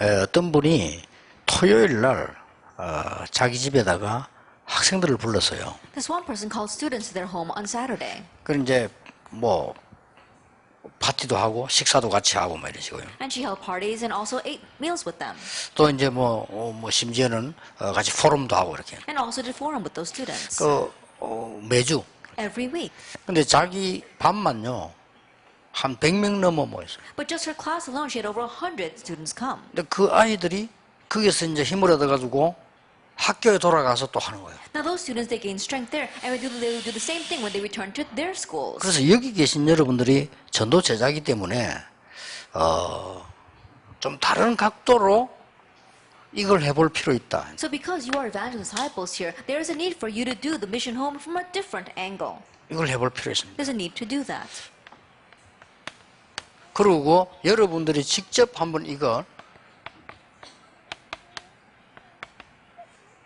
에, 어떤 분이 토요일 날 어, 자기 집에다가 학생들을 불렀어요. This one person called students to their home on Saturday. 그 이제 뭐 파티도 하고 식사도 같이 하고 막 식으로요. And she held parties and also ate meals with them. 또 이제 뭐, 어, 뭐 심지어는 어, 같이 포럼도 하고 이렇게. And also did forum with those students. 그 어, 매주. Every week. 근데 자기 반만요 한 100명 넘어 모였어요. But just her class alone, she had over 100 students come. 근데 그 아이들이 거기서 이제 힘을 얻어가지고 학교에 돌아가서 또 하는 거예요. Now those students, they gain strength there. And we do, they will do the same thing when they return to their schools. 그래서 여기 계신 여러분들이 전도 제자이기 때문에 어, 좀 다른 각도로 이걸 해볼 필요 있다. So because you are evangelist disciples here, there is a need for you to do the mission home from a different angle. 이걸 해볼 필요 있습니다. There's a need to do that. 그리고 여러분들이 직접 한번 이걸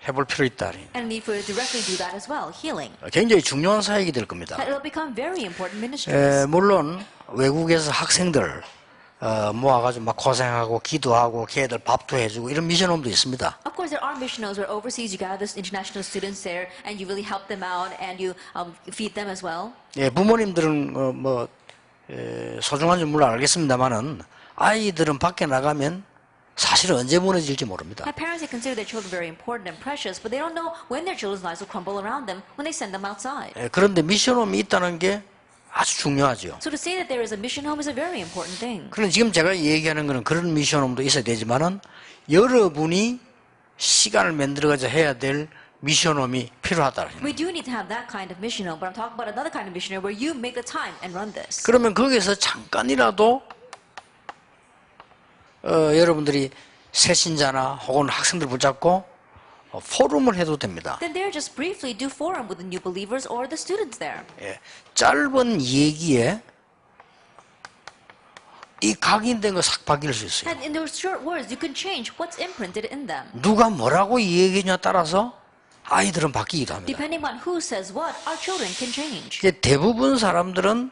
해볼 필요 있다. 굉장히 중요한 사역이 될 겁니다. 에, 물론 외국에서 학생들 어, 모아가지고 막 고생하고 기도하고 걔들 밥도 해주고 이런 미션홈도 있습니다. Of course, there are missionals where overseas you gather international students there and you really help them out and you um, feed them as well. 예, 부모님들은 어, 뭐 에, 소중한지 물론 알겠습니다만은 아이들은 밖에 나가면 사실은 언제 무너질지 모릅니다. My parents they consider their children very important and precious, but they don't know when their children's lives will crumble around them when they send them outside. 예, 그런데 미션홈이 있다는 게 아주 중요하죠. So to say that there is a mission home is a very important thing. 그럼 지금 제가 얘기하는 거는 그런 미션홈도 있어야 되지만은 여러분이 시간을 만들어가지고 해야 될 미션홈이 필요하다. We do need to have that kind of mission home, but I'm talking about another kind of mission home where you make the time and run this. 그러면 거기서 잠깐이라도 어, 여러분들이 새신자나 혹은 학생들 붙잡고 어, 포럼을 해도 됩니다. Then there, just briefly do forum with the new believers or the students there. 예, 짧은 얘기에 이 각인된 거싹 바뀔 수 있어요. And in those short words, you can change what's imprinted in them. 누가 뭐라고 얘기했냐에 따라서 아이들은 바뀌기도 합니다. Depending on who says what, our children can change. 이제 대부분 사람들은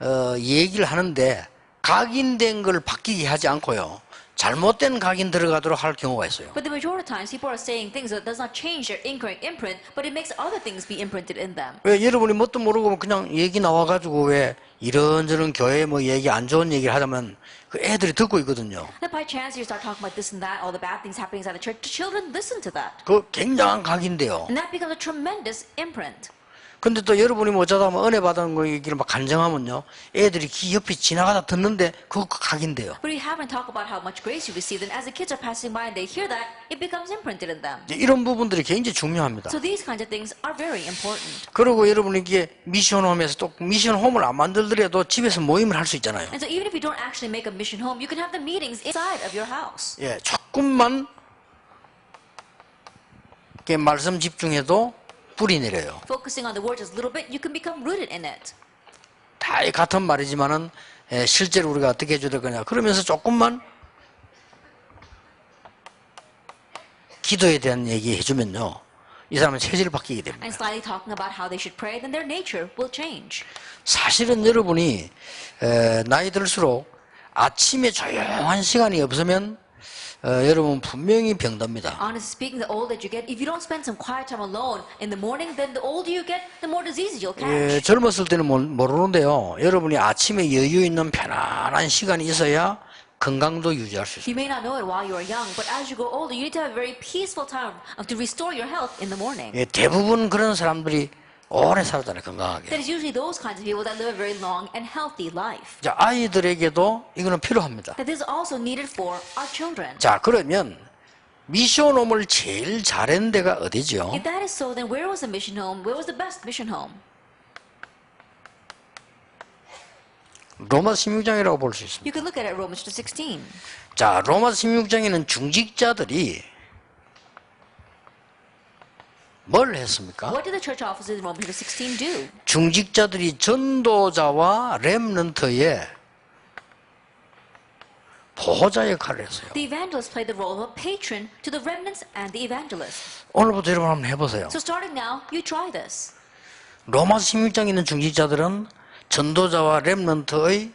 어, 얘기를 하는데 각인된 걸 바뀌게 하지 않고요. 잘못된 각인 들어가도록 할 경우가 있어요. But the majority of times, people are saying things that does not change their incorrect imprint, but it makes other things be imprinted in them. 왜 여러분이 뭣도 모르고 그냥 얘기 나와가지고 왜 이런저런 교회 뭐 얘기 안 좋은 얘기를 하자면 그 애들이 듣고 있거든요. That by chance you start talking about this and that, all the bad things happening inside the church, the children listen to that. 그 굉장한 각인데요. And that becomes a tremendous imprint. 근데 또 여러분이 뭐 어쩌다 뭐 은혜 받은 거 얘기를 막 간증하면요. 애들이 귀 옆에 지나가다 듣는데 그거 각인데요. But we haven't talked about how much grace you received, and as the kids are passing by and they hear that, it becomes imprinted in them. 이제 이런 부분들이 굉장히 중요합니다. So these kinds of things are very important. 그리고 여러분이 이게 미션 홈에서 또 미션 홈을 안 만들더라도 집에서 모임을 할 수 있잖아요. And so even if you don't actually make a mission home, you can have the meetings inside of your house. 예, 조금만 말씀 집중해도 뿌리 내려요. Focusing on the word just a little bit, you can become rooted in it. 다 같은 말이지만은 예, 실제로 우리가 어떻게 해줘야 될 거냐. 그러면서 조금만 기도에 대한 얘기 해주면요. 이 사람은 체질이 바뀌게 됩니다. And slightly talking about how they should pray, then their nature will change. 사실은 여러분이 에, 나이 들수록 아침에 조용한 시간이 없으면 어, 여러분 분명히 병듭니다. Honestly speaking, the older you get, if you don't spend some quiet time alone in the morning, then the older you get, the more diseases you'll 예, catch. 젊었을 때는 모- 모르는데요. 여러분이 아침에 여유 있는 편안한 시간이 있어야 건강도 유지할 수 있어요. You may not know it while you are young, but as you grow older, you need to have a very peaceful time to restore your health in the morning. 예, 대부분 그런 사람들이 오래 살잖아요, 건강하게. That is usually those kinds of people that live a very long and healthy life. 자, 아이들에게도 이거는 필요합니다. That is also needed for our children. 자, 그러면 미션홈을 제일 잘한 데가 어디죠? If that is so, then where was the mission home? Where was the best mission home? 로마 16장이라고 볼 수 있습니다. You can look at it Romans chapter 16. 자, 로마 16장에는 중직자들이 뭘 했습니까? What did the church officers in Romans chapter 16 do? 중직자들이 전도자와 렘넌트의 보호자 역할을 했어요. The evangelists played the role of a patron to the remnants and the evangelists. 오늘부터 여러분 한번 해보세요. So starting now, you try this. 로마 16장에 있는 중직자들은 전도자와 렘넌트의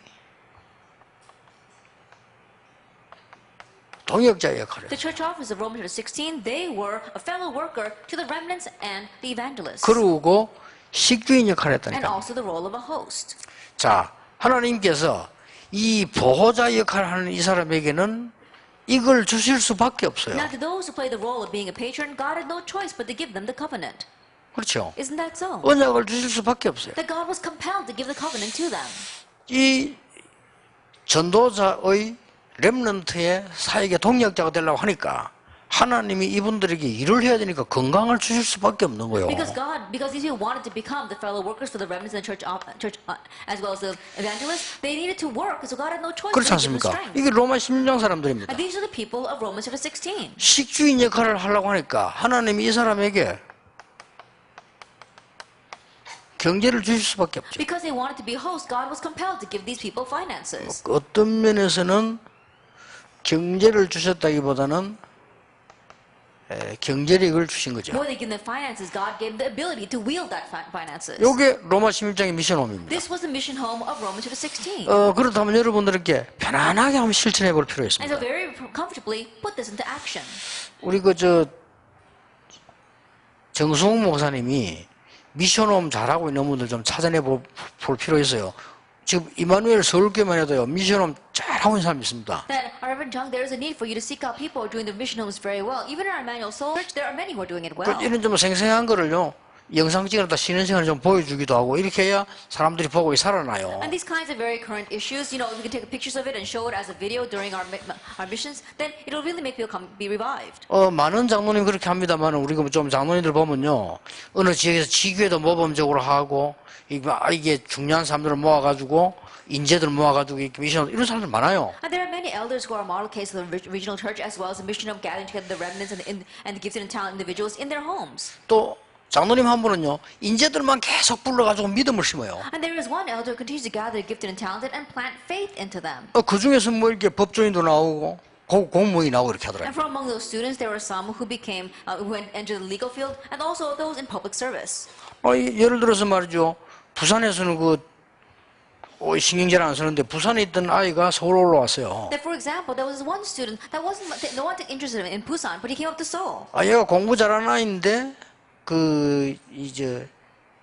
동역자 역할을. The church officers of Romans chapter 16, they were a fellow worker to the remnants and the evangelists. 그리고 식주인 역할을 And 했다니까. also the role of a host. 자, 하나님께서 이 보호자 역할을 하는 이 사람에게는 이걸 주실 수밖에 없어요. Now, to those who play the role of being a patron, God had no choice but to give them the covenant. 그렇죠. Isn't that so? 언약을 주실 수밖에 없어요. That God was compelled to give the covenant to them. 이 전도자의 렘넌트의 사역의 동력자가 되려고 하니까 하나님이 이분들에게 일을 해야 되니까 건강을 주실 수밖에 없는 거예요. Because God, because these people wanted to become the fellow workers for the remnants in the church, church uh, as well as the evangelists, they needed to work, so God had no choice 그렇지 않습니까? 이게 로마 16장 사람들입니다. And these are the people of Romans chapter 16. 식주인 역할을 하려고 하니까 하나님이 이 사람에게 경제를 주실 수밖에 없죠. Because they wanted to be hosts, God was compelled to give these people finances. 어떤 면에서는 경제를 주셨다기보다는 에, 경제력을 주신 거죠. 이게 로마 16장의 미션홈입니다. This was the mission home of Romans chapter 16. 어, 그렇다면 여러분들께 편안하게 한번 실천해 볼 필요가 And 있습니다. 우리 그저 정승욱 목사님이 미션홈 잘하고 있는 분들 좀 찾아내 볼, 볼 필요 있어요. 지금 이마누엘 서울교만 해도요 미션홈 잘하고 있는 사람이 있습니다. That, Reverend Jung, there is a need for you to seek out people doing the mission homes very well. Even in our Emmanuel Soul Church, there are many who are doing it well. 그 이런 좀 생생한 거를요 영상 쉬는 시간을 좀 보여주기도 하고 이렇게 해야 사람들이 보고 살아나요. And these kinds of very current issues, you know, if we can take pictures of it and show it as a video during our, our missions, then it'll really make people come, be revived. 어, 많은 장로님 그렇게 합니다만 우리가 좀 장로님들 보면요 어느 지역에서 지교회도 모범적으로 하고 이게, 아, 중요한 사람들을 모아가지고 인재들 모아가지고 미션 이런 사람들 많아요. And there are many elders who are model cases of regional church as well as the mission home gathering together the remnants and the, and the gifted and talented individuals in their homes. 또 장로님 한 분은요 인재들만 계속 불러가지고 믿음을 심어요. And there is one elder who continues to gather the gifted and talented and plant faith into them. 어, 그 중에서 뭐 이렇게 법조인도 나오고 고, 공무원이 나오고 이렇게 하더라고요. And from among those students, there were some who became, uh, who entered the legal field, and also those in public service. 어, 이- 예를 들어서 말이죠 부산에서는 그 어, 신경질 안 쓰는데 부산에 있던 아이가 서울 올라왔어요. That, for example, there was one student that wasn't no one interested in Busan, but he came up to Seoul. 아, 얘가 공부 잘하는 아이인데, 그, 이제,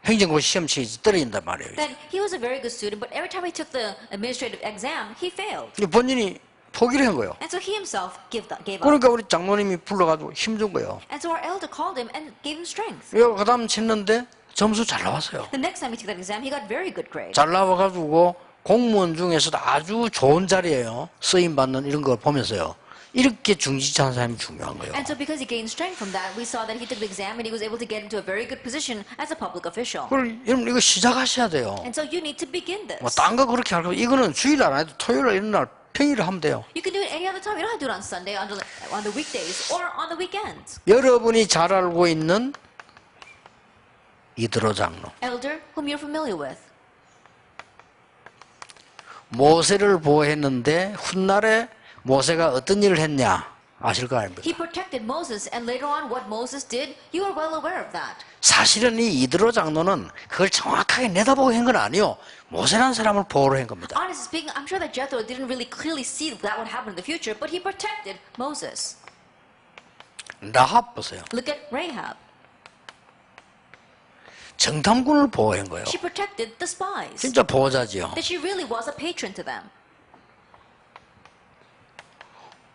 행정고 시험 치에 떨어진단 말이에요. That he was a very good student, but every time he took the administrative exam, he failed. 본인이 포기를 한 거예요. And so he himself gave, gave up. 그러니까 우리 장로님이 불러가지고 힘준 거예요. And so our elder called him and gave him strength. 그 다음 쳤는데 점수 잘 나왔어요. The next time he took that exam, he got very good grades. 잘 나와가지고 공무원 중에서도 아주 좋은 자리에요. 쓰임 받는 이런 걸 보면서요. 이렇게 중지하는 사람이 중요한 거예요. And so because he gained strength from that, we saw that he took the exam and he was able to get into a very good position as a public official. 그걸 여러분 이거 시작하셔야 돼요. And so you need to begin this. 뭐딴거 그렇게 할 거, 이거는 주일 안 해도 토요일 날 이런 날 평일에 하면 돼요. You can do it any other time. You don't have to do it on Sunday, on the, on the weekdays, or on the weekends. 여러분이 잘 알고 있는 이드로 장로. Elder, whom you're familiar with. 모세를 보호했는데 훗날에 모세가 어떤 일을 했냐 아실 거 아닙니까? He protected Moses, and later on, what Moses did, you are well aware of that. 사실은 이 이드로 장로는 그걸 정확하게 내다보고 한 건 아니요. 모세라는 사람을 보호를 한 겁니다. Honestly speaking, I'm sure that Jethro didn't really clearly see that would happen in the future, but he protected Moses. 라합 보세요. Look at Rahab. 정탐꾼을 보호한 거예요. She protected the spies. 진짜 보호자지요. That she really was a patron to them.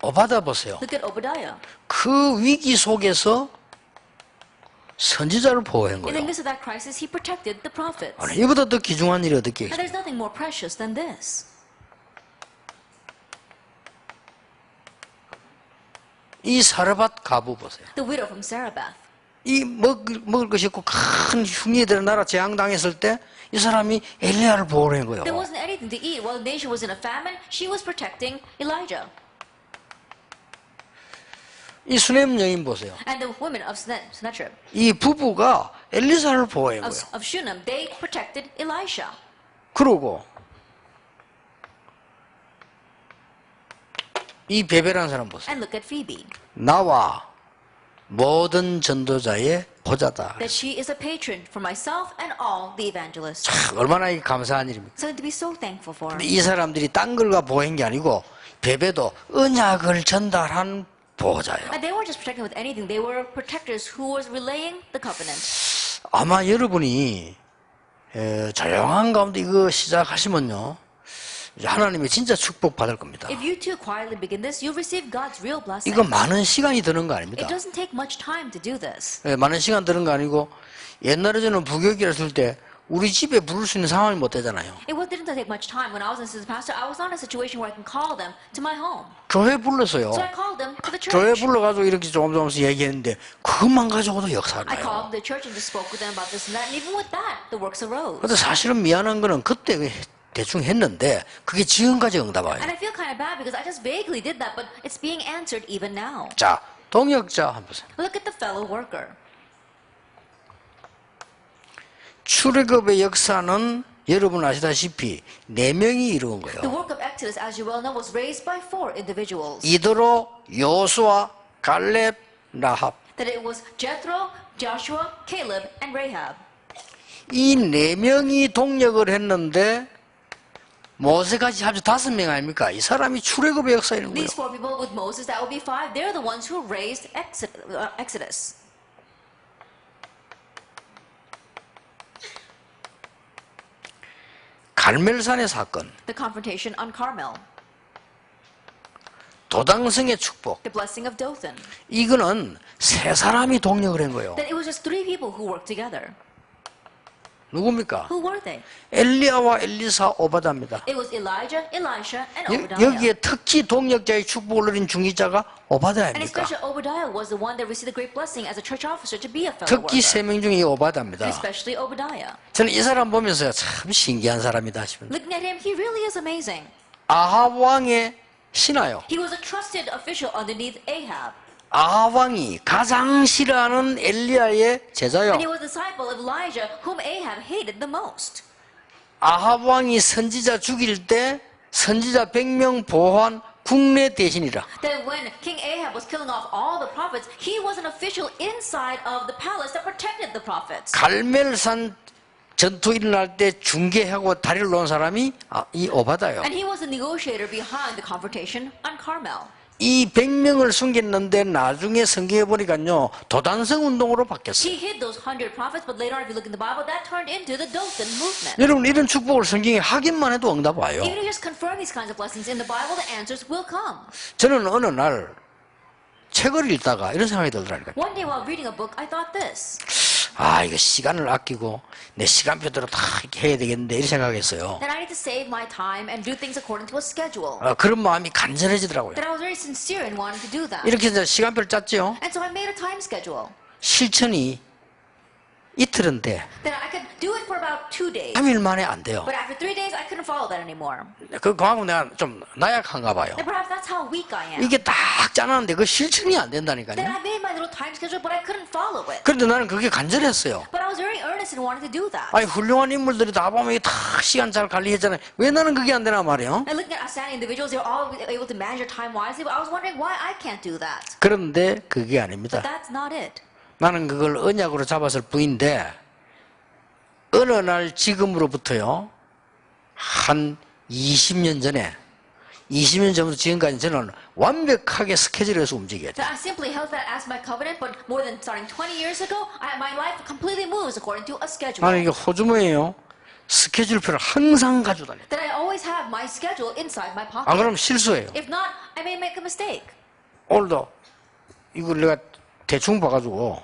오바다 보세요. Look at Obadiah. 그 위기 속에서 선지자를 보호한 거예요. midst of that crisis, he protected the prophets. 아니, 이보다 더 귀중한 일이 어떻게 And 있어요? there's nothing more precious than this. 이 사르밧 가부 보세요. The widow from Sarabeth. 이 먹을, 먹을 것이 없고 큰 흉리들 나라 재앙당했을 때 이 사람이 엘리야를 보호한 거예요. There wasn't anything to eat. While the nation was in a famine, she was protecting Elijah. 이 수냄 여인 보세요. And the women of Sennacherib, 이 부부가 엘리사를 보호한 of, of Shunem, they protected Elisha. 그러고 이 베베라는 사람 보세요. And look at Phoebe. 나와 모든 전도자의 보자다. That she is a patron for myself and all the evangelists. 참, 얼마나 이 감사한 일입니까? Something to be so thankful for. 이 사람들이 딴 걸과 게 아니고 베베도 언약을 전달한 보호자예요. And they weren't just protecting with anything. They were protectors who was relaying the covenant. 아마 여러분이 에, 조용한 가운데 이거 시작하시면요. 하나님이 진짜 축복 받을 겁니다. If you too quietly begin this, you'll receive God's real blessing. 이거 많은 시간이 드는 거 아닙니다. It doesn't take much time to do this. 예, 많은 시간 드는 거 아니고 옛날에 저는 부교육이라 쓸때 우리 집에 부를 수 있는 상황이 못 되잖아요. It didn't take much time. When I was assistant pastor, I was not in a situation where I can call them to my home. 교회 불렀어요. So I called them to the 교회 church. 불러가지고 이렇게 조금 조금씩 얘기했는데 그것만 가지고도 역사를 I 해요. called the church and just spoke with them about this and that. And even with that, the works arose. 근데 사실은 미안한 거는 그때 대충 했는데 그게 지금까지 응답 와요. And I feel kind of bad because I just vaguely did that, but it's being answered even now. 자, 동역자 한번 보세요. Look at the fellow worker. 출애굽의 역사는 여러분 아시다시피 네 명이 이루은 거예요. work of Exodus, as you well know, was raised by four individuals. 이드로, 요수아, 갈렙, 라합. That it was Jethro, Joshua, Caleb, and Rahab. 이 네 명이 동력을 했는데 모세까지 합쳐 다섯 명 아닙니까? 이 사람이 출애굽의 있는 거예요. These four people with Moses, that would be five. They're the ones who raised Exod- uh, Exodus. 갈멜산의 사건, The confrontation on Carmel. 도당성의 축복. The blessing of Dothan. 이거는 세 사람이 동력을 한 거예요. That it was just three people who worked together. 누굽니까? Who were they? 엘리야와 엘리사 오바다입니다. It was Elijah, Elisha, and 여, Obadiah. 여기에 특히 동력자의 축복을 누린 And 오바다입니까? especially Obadiah was the one that received the great blessing as a church officer to be a fellow 특히. 세 명 중에 이 And 오바다입니다. especially Obadiah. 저는 이 사람 보면서 참 신기한 사람이다 싶은데 Looking at him, he really is amazing. 아합 왕의 신하요. He was a trusted official underneath Ahab. 아합 왕이 가장 싫어하는 엘리야의 제자요. A. 아합 왕이 선지자 죽일 때 선지자 100명 보호한 국내 대신이라. That when King Ahab was killing off all the prophets, he was an official inside of the palace that protected the prophets. 갈멜산 전투 일어날 때 중계하고 다리를 놓은 사람이 아, 이 오바다요. And he was the negotiator behind the confrontation on Carmel. 이 100명을 숨겼는데 나중에 성경에 보니까요 도단성 운동으로 바뀌었어요. 여러분 이런 축복을 성경에 하기만 해도 응답 와요. 저는 어느 날 책을 읽다가 이런 생각이 들더라니까요. 아 이거 시간을 아끼고 내 시간표대로 다 이렇게 해야 되겠는데 이런 생각했어요. That I need to save my time and do things according to a schedule. 어, 그런 마음이 간절해지더라고요. That I was very sincere in wanting to do that. 이렇게 이제 시간표를 짰죠. And so I made a time schedule. 실천이 이틀은 돼. That I could do it for about two days. 3일 만에 안 돼요. But after three days, I couldn't follow that anymore. 그 그만큼 내가 좀 나약한가 봐요. And perhaps that's how weak I am. 이게 딱 짜놨는데 그 실천이 안 된다니까요. I made my little time schedule, but I couldn't follow it. 그런데 나는 그게 간절했어요. But I was very earnest in wanting to do that. 아니 훌륭한 인물들이 다 보면 이게 다 시간 잘 관리했잖아요. 왜 나는 그게 안 되나 말이에요. And looking at outstanding individuals, they're all able to manage their time wisely, but I was wondering why I can't do that. 그런데 그게 아닙니다. 나는 그걸 언약으로 잡았을 뿐인데 어느 날 지금으로부터요 한 20년 전에 20년 전부터 지금까지 저는 완벽하게 스케줄에서 움직여야 돼. That I simply held that as my covenant, but more than starting 20 years ago, I, my life completely moves according to a schedule. 나는 이게 호주머니에요 스케줄표를 항상 가지고 다녀. That I always have my schedule inside my pocket. 안 그러면 실수해요. If not, I may make a mistake. 오늘도 이걸 내가 대충 봐가지고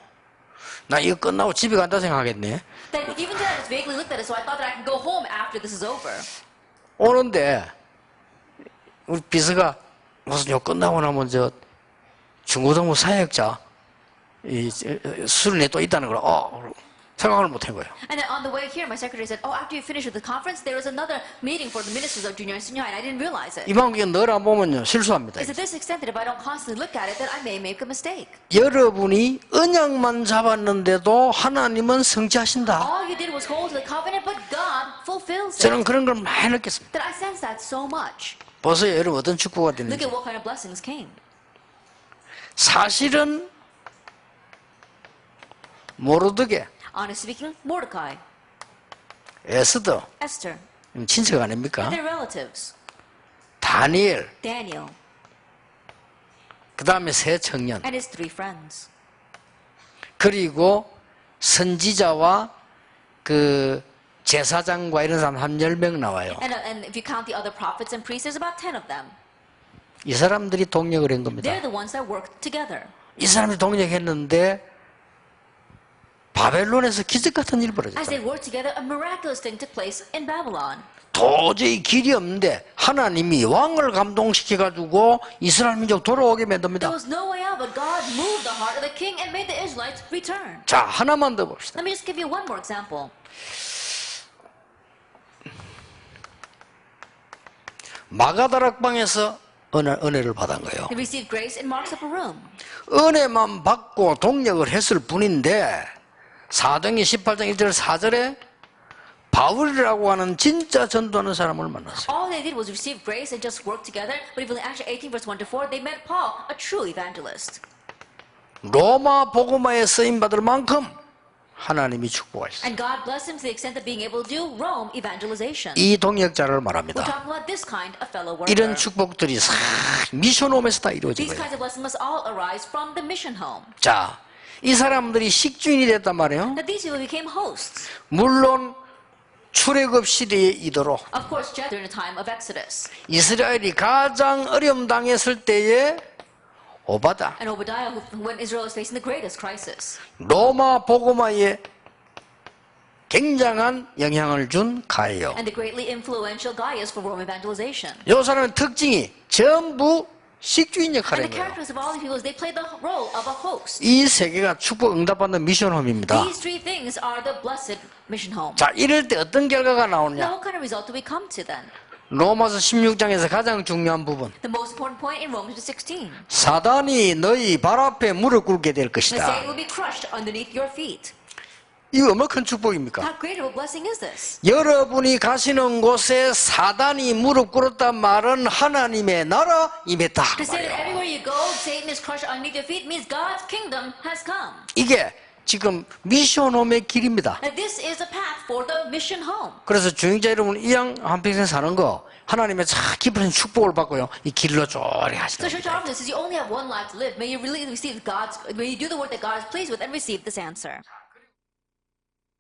나 이거 끝나고 집에 간다 생각하겠네. 오는데 우리 비서가 무슨 요 끝나고 나면 저 중고등부 사역자 이 수련회 또 있다는 걸 어, 생각을 못한 거예요. And then on the way here, my secretary said, "Oh, after you finish with the conference, there is another meeting for the ministers of junior and senior high." And I didn't realize it. 이만큼 늘안 보면요 실수합니다. It's to this extent that if I don't constantly look at it, that I may make a mistake. 여러분이 언약만 잡았는데도 하나님은 성취하신다. All you did was hold the covenant, but God fulfills 저는 it. 그런 걸 많이 느꼈습니다. That I sense that so much. 보세요, 여러분 어떤 축복가 Look 되는지. at what kind of blessings came. 사실은 모르드게 Honestly speaking, Mordecai, 에스더 Esther, 친척 아닙니까? and their relatives. 다 다니엘, Daniel, 그 다음에 세 청년, and his three friends. 그리고 선지자와 그 제사장과 이런 사람 한열명 나와요. And, uh, and if you count the other prophets and priests, there's about 10 of them. 이 사람들이 동력을 한 겁니다. They're the ones that worked together. 이 사람이 동력했는데 바벨론에서 기적 같은 일이 벌어졌다. 도저히 길이 없는데 하나님이 왕을 감동시켜 가지고 이스라엘 민족 돌아오게 만듭니다. 자, 하나만 더 봅시다. Let me just give you one more example. 마가다락방에서 은혜, 은혜를 받은 거예요. 은혜만 받고 동력을 했을 뿐인데 사도행전 18장 1절 4절에 바울이라고 하는 진짜 전도하는 사람을 만났어요. All they did was receive grace and just work together. But if in Acts 18, verse 1 to 4, they met Paul, a true evangelist. 로마 복음화에 쓰임 받을 만큼 하나님이 축복하셨어요. And God blessed him to the extent of being able to do Rome evangelization. 이 We're 말합니다. talking about this kind of fellow worker. 이런 축복들이 싹 미션 홈에서 다 이루어진 These 거예요. kinds of blessings must all arise from the mission home. 자, 이 사람들이 식주인이 됐단 말이에요. That these people became hosts. 물론 출애굽 시대에 이도록 Of course, during the time of Exodus. 이스라엘이 가장 어려움 당했을 때에 오바다 And Obadiah, who- when Israel was facing the greatest crisis. 로마 복음화에 굉장한 영향을 준 가예요. And the greatly influential Gaius for Rome evangelization. 이 사람의 특징이 전부 식주인 a host. 이세 개가 축복 응답받는 미션홈입니다. 자, 이럴 때 어떤 결과가 then? 로마서 16장에서 가장 중요한 부분. The most important point in Romans 16. 사단이 너희 발 앞에 무릎 꿇게 될 것이다. 이거 얼마나 큰 축복입니까? How great of a blessing is this? 여러분이 가시는 곳에 사단이 무릎 꿇었단 말은 하나님의 나라 임했다. 이게 지금 미션홈의 길입니다. This is a path for the mission home. 그래서 중직자 여러분 이 양 한평생 사는 거 하나님의 참 깊은 축복을 받고요. 이 길로 쪼리 So 하시는 church office says you only have one life to live. May you really receive God's, may you do the work that God is pleased with and receive this answer.